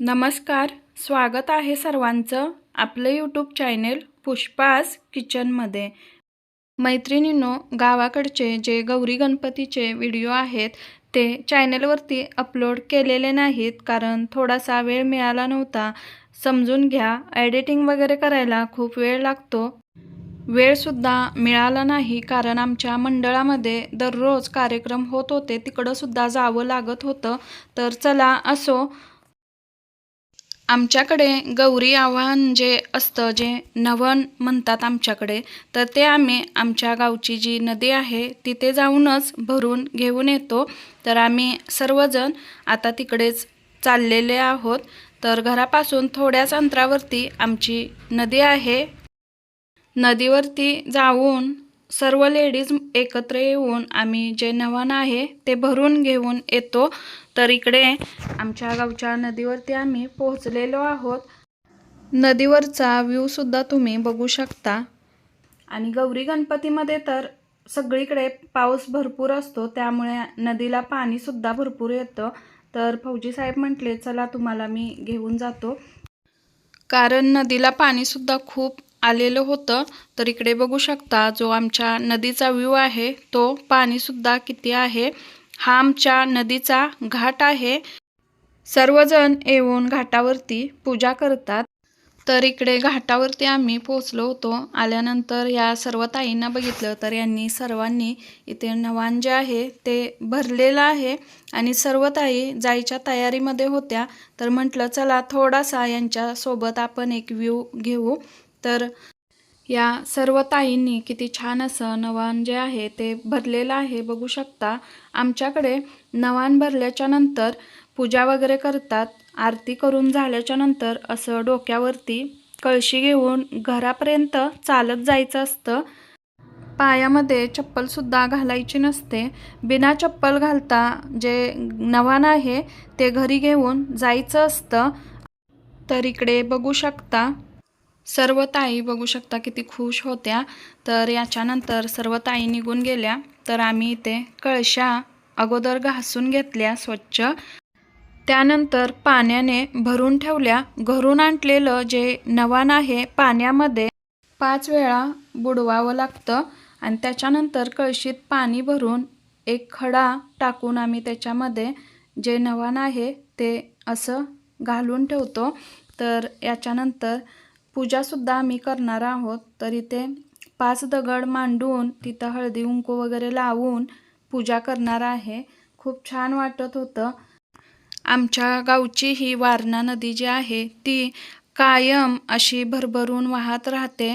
नमस्कार स्वागत आहे सर्वांचं आपलं यूट्यूब चॅनेल पुष्पास किचनमध्ये मैत्रिणींनो गावाकडचे जे गौरी गणपतीचे व्हिडिओ आहेत ते चॅनेलवरती अपलोड केलेले नाहीत कारण थोडासा वेळ मिळाला नव्हता. समजून घ्या एडिटिंग वगैरे करायला खूप वेळ लागतो. वेळसुद्धा मिळाला नाही कारण आमच्या मंडळामध्ये दररोज कार्यक्रम होत होते तिकडंसुद्धा जावं लागत होतं. तर चला असो आमच्याकडे गौरी आव्हान जे असतं जे नवन म्हणतात आमच्याकडे तर ते आम्ही आमच्या गावची जी नदी आहे तिथे जाऊनच भरून घेऊन येतो. तर आम्ही सर्वजण आता तिकडेच चाललेले आहोत. तर घरापासून थोड्याच अंतरावरती आमची नदी आहे. नदीवरती जाऊन सर्व लेडीज एकत्र येऊन आम्ही जे नवन आहे ते भरून घेऊन येतो. तर इकडे आमच्या गावच्या नदीवरती आम्ही पोहोचलेलो आहोत. नदीवरचा व्ह्यूसुद्धा तुम्ही बघू शकता. आणि गौरी गणपतीमध्ये तर सगळीकडे पाऊस भरपूर असतो त्यामुळे नदीला पाणीसुद्धा भरपूर येतं. तर फौजी साहेब म्हटले चला तुम्हाला मी घेऊन जातो. कारण नदीला पाणीसुद्धा खूप आलेलं होतं. तर इकडे बघू शकता जो आमच्या नदीचा व्ह्यू आहे तो पाणीसुद्धा किती आहे. हा आमच्या नदीचा घाट आहे. सर्वजण येऊन घाटावरती पूजा करतात. तर इकडे घाटावरती आम्ही पोचलो होतो. आल्यानंतर या सर्व ताईंना बघितलं तर यांनी सर्वांनी इथे नवान जे आहे ते भरलेलं आहे. आणि सर्व ताई जायच्या तयारीमध्ये होत्या. तर म्हटलं चला थोडासा यांच्यासोबत आपण एक व्ह्यू घेऊ. तर या सर्व ताईंनी किती छान असं नवान जे आहे ते भरलेलं आहे बघू शकता. आमच्याकडे नवान भरल्याच्या नंतर पूजा वगैरे करतात आरती करून झाल्याच्यानंतर असं डोक्यावरती कळशी घेऊन घरापर्यंत चालत जायचं असतं. पायामध्ये चप्पलसुद्धा घालायची नसते. बिना चप्पल घालता जे नवान आहे ते घरी घेऊन जायचं असतं. तर इकडे बघू शकता सर्व ताई बघू शकता किती खुश होत्या. तर याच्यानंतर सर्व ताई निघून गेल्या. तर आम्ही इथे कळशा अगोदर घासून घेतल्या स्वच्छ. त्यानंतर पाण्याने भरून ठेवल्या. घरून आणलेलं जे नवान आहे पाण्यामध्ये पाच वेळा बुडवावं लागतं. आणि त्याच्यानंतर कळशीत पाणी भरून एक खडा टाकून आम्ही त्याच्यामध्ये जे नवान आहे ते असं घालून ठेवतो. तर याच्यानंतर पूजासुद्धा आम्ही करणार आहोत. तर इथे पाच दगड मांडून तिथं हळदी कुंकू वगैरे लावून पूजा करणार आहे. खूप छान वाटत होतं. आमच्या गावची ही वारणा नदी जी आहे ती कायम अशी भरभरून वाहत राहते.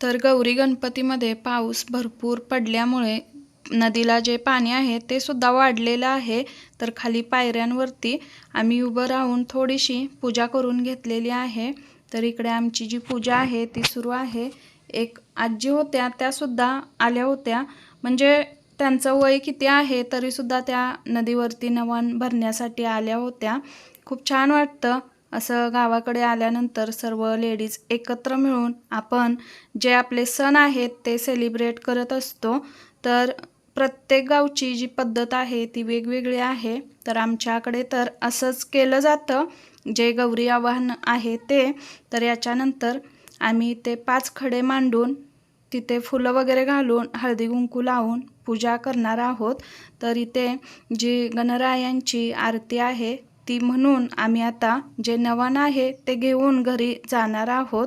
तर गौरी गणपतीमध्ये पाऊस भरपूर पडल्यामुळे नदीला जे पाणी आहे ते सुद्धा वाढलेलं आहे. तर खाली पायऱ्यांवरती आम्ही उभं राहून थोडीशी पूजा करून घेतलेली आहे. तर इकडे आमची जी पूजा आहे ती सुरू आहे. एक आजी होत्या त्यासुद्धा आल्या होत्या. म्हणजे त्यांचं वय किती आहे तरीसुद्धा त्या नदीवरती नवान भरण्यासाठी आल्या होत्या. खूप छान वाटतं असं गावाकडे आल्यानंतर सर्व लेडीज एकत्र मिळून आपण जे आपले सण आहेत ते सेलिब्रेट करत असतो. तर प्रत्येक गावची जी पद्धत आहे ती वेगवेगळी आहे. तर आमच्याकडे तर असंच केलं जातं. जे गौरी आव्हान आहे ते तर याच्यानंतर आम्ही ते पाच खडे मांडून तिथे फुलं वगैरे घालून हळदी कुंकू लावून पूजा करणार आहोत. तर इथे जी गणरायांची आरती आहे ती म्हणून आम्ही आता जे नवान आहे ते घेऊन घरी जाणार आहोत.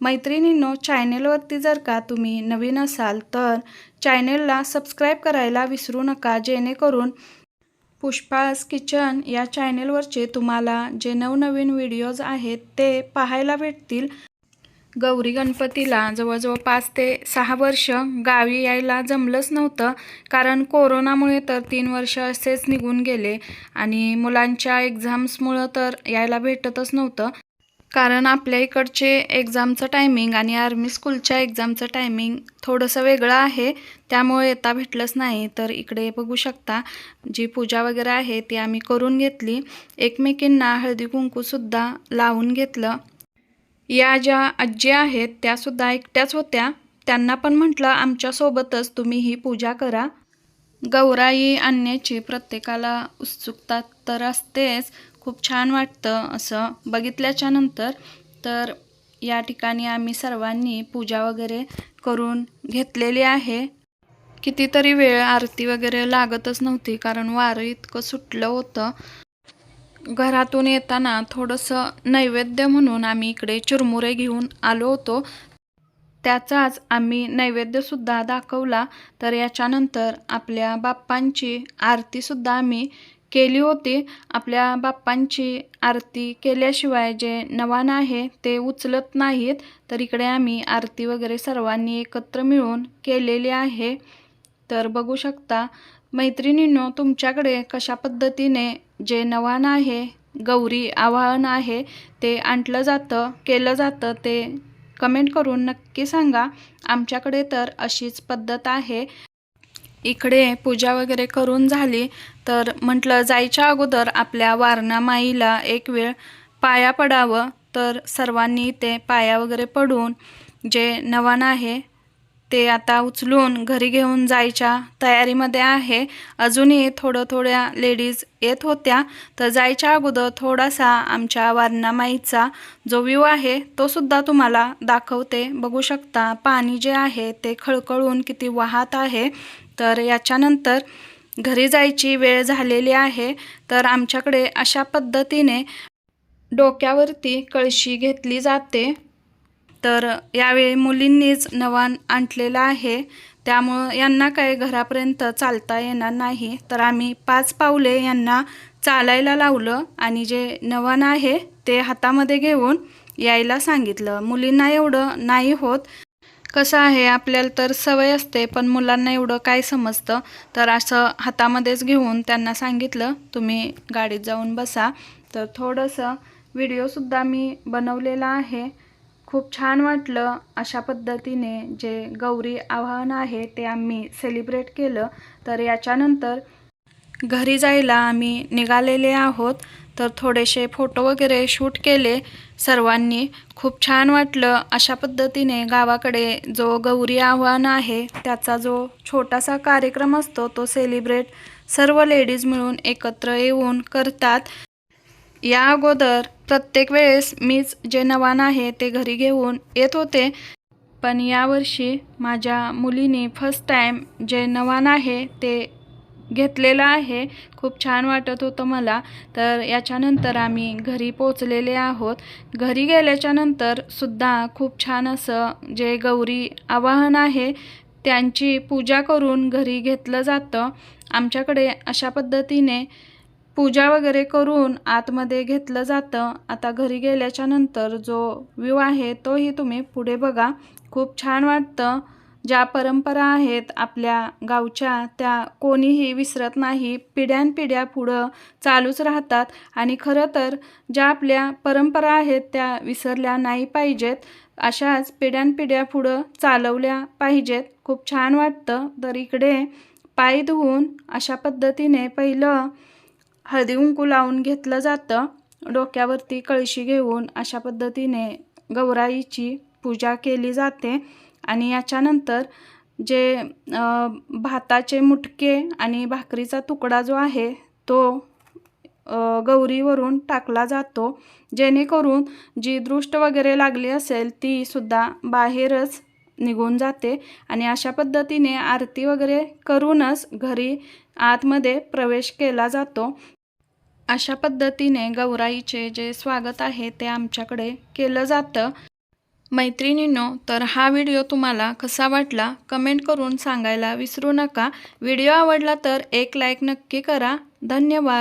मैत्रिणींनो चॅनेलवरती जर का तुम्ही नवीन असाल तर चॅनेलला सबस्क्राईब करायला विसरू नका जेणेकरून पुष्पास किचन या चॅनेलवरचे तुम्हाला जे नवनवीन व्हिडिओज आहेत ते पाहायला भेटतील. गौरी गणपतीला जवळजवळ पाच ते सहा वर्ष गावी यायला जमलंच नव्हतं. कारण कोरोनामुळे तर तीन वर्ष असेच निघून गेले आणि मुलांच्या एक्झाम्समुळं तर यायला भेटतच नव्हतं. कारण आपल्या इकडचे एक्झामचं टायमिंग आणि आर्मी स्कूलच्या एक्झामचं टायमिंग थोडंसं वेगळं आहे. त्यामुळे येता भेटलंच नाही. तर इकडे बघू शकता जी पूजा वगैरे आहे ती आम्ही करून घेतली. एकमेकींना हळदी कुंकूसुद्धा लावून घेतलं. या ज्या आजी आहेत त्यासुद्धा एकट्याच होत्या. त्यांना पण म्हटलं आमच्यासोबतच तुम्ही ही पूजा करा. गौराई आणण्याची प्रत्येकाला उत्सुकता तर असतेच खूप छान वाटतं असं बघितल्याच्या नंतर. तर या ठिकाणी आम्ही सर्वांनी पूजा वगैरे करून घेतलेली आहे. कितीतरी वेळ आरती वगैरे लागतच नव्हती कारण वारं इतकं सुटलं होतं. घरातून येताना थोडंसं नैवेद्य म्हणून आम्ही इकडे चुरमुरे घेऊन आलो होतो. त्याचाच आम्ही नैवेद्यसुद्धा दाखवला. तर याच्यानंतर आपल्या बाप्पांची आरतीसुद्धा आम्ही केली होती. आपल्या बाप्पांची आरती केल्याशिवाय जे नवान आहे ते उचलत नाहीत. तर इकडे आम्ही आरती वगैरे सर्वांनी एकत्र मिळून केलेली आहे. तर बघू शकता मैत्रिणींनो तुमच्याकडे कशा पद्धतीने जे नवान आहे गौरी आवाहन आहे ते आणलं जातं केलं जातं ते कमेंट करून नक्की सांगा. आमच्याकडे तर अशीच पद्धत आहे. इकडे पूजा वगैरे करून झाली तर म्हटलं जायच्या अगोदर आपल्या वारणा माईला एक वेळ पाया पडावं. तर सर्वांनी ते पाया वगैरे पडून जे नवान आहे ते आता उचलून घरी घेऊन जायच्या तयारीमध्ये आहे. अजूनही थोडं थोड्या लेडीज येत होत्या तर जायच्या अगोदर थोडासा आमच्या वारणामाईचा जो व्ह्यू आहे तो सुद्धा तुम्हाला दाखवते. बघू शकता पाणी जे आहे ते खळखळून किती वाहत आहे. तर याच्यानंतर घरी जायची वेळ झालेली आहे. तर आमच्याकडे अशा पद्धतीने डोक्यावरती कळशी घेतली जाते. तर यावेळी मुलींनीच नवान आणलेलं आहे. त्यामुळं यांना काय घरापर्यंत चालता येणार नाही. तर आम्ही पाच पावले यांना चालायला लावलं आणि जे नवान आहे ते हातामध्ये घेऊन यायला सांगितलं. मुलींना एवढं नाही होत. कसं आहे आपल्याला तर सवय असते पण मुलांना एवढं काय समजतं? तर असं हातामध्येच घेऊन त्यांना सांगितलं तुम्ही गाडीत जाऊन बसा. तर थोडंसं व्हिडिओसुद्धा मी बनवलेला आहे. खूप छान वाटलं अशा पद्धतीने जे गौरी आवाहन आहे ते आम्ही सेलिब्रेट केलं. तर याच्यानंतर घरी जायला आम्ही निघालेले आहोत. तर थोडेसे फोटो वगैरे शूट केले सर्वांनी. खूप छान वाटलं अशा पद्धतीने गावाकडे जो गौरी आव्हान आहे त्याचा जो छोटासा कार्यक्रम असतो तो सेलिब्रेट सर्व लेडीज मिळून एकत्र येऊन करतात. या अगोदर प्रत्येक वेळेस मीच जे नवान आहे ते घरी घेऊन येत होते. पण यावर्षी माझ्या मुलीने फर्स्ट टाईम जे नवान आहे ते घेतलेलं आहे. खूप छान वाटत होतं मला. तर याच्यानंतर आम्ही घरी पोचलेले आहोत. घरी गेल्याच्यानंतर सुद्धा खूप छान असं जे गौरी आवाहन आहे त्यांची पूजा करून घरी घेतलं जातं. आमच्याकडे अशा पद्धतीने पूजा वगैरे करून आतमध्ये घेतलं जातं. आता घरी गेल्याच्यानंतर जो व्ह्यू आहे तोही तुम्ही पुढे बघा. खूप छान वाटतं. ज्या परंपरा आहेत आपल्या गावच्या त्या कोणीही विसरत नाही. पिढ्यानपिढ्या पुढं चालूच राहतात. आणि खरं तर ज्या आपल्या परंपरा आहेत त्या विसरल्या नाही पाहिजेत. अशाच पिढ्यानपिढ्या पुढं चालवल्या पाहिजेत. खूप छान वाटतं. तर इकडे पाय धुवून अशा पद्धतीने पहिलं हळदी कुंकू लावून घेतलं जातं. डोक्यावरती कळशी घेऊन अशा पद्धतीने गौराईची पूजा केली जाते. आणि याच्यानंतर जे भाताचे मुटके आणि भाकरीचा तुकडा जो आहे तो गौरीवरून टाकला जातो. जेणेकरून जी दृष्ट वगैरे लागली असेल ती सुद्धा बाहेरच निघून जाते. आणि अशा पद्धतीने आरती वगैरे करूनच घरी आतमध्ये प्रवेश केला जातो. अशा पद्धतीने गौराईचे जे स्वागत आहे ते आमच्याकडे केलं जातं. मैत्रिणींनो तर हा व्हिडिओ तुम्हाला कसा वाटला कमेंट करून सांगायला विसरू नका. व्हिडिओ आवडला तर एक लाईक नक्की करा. धन्यवाद.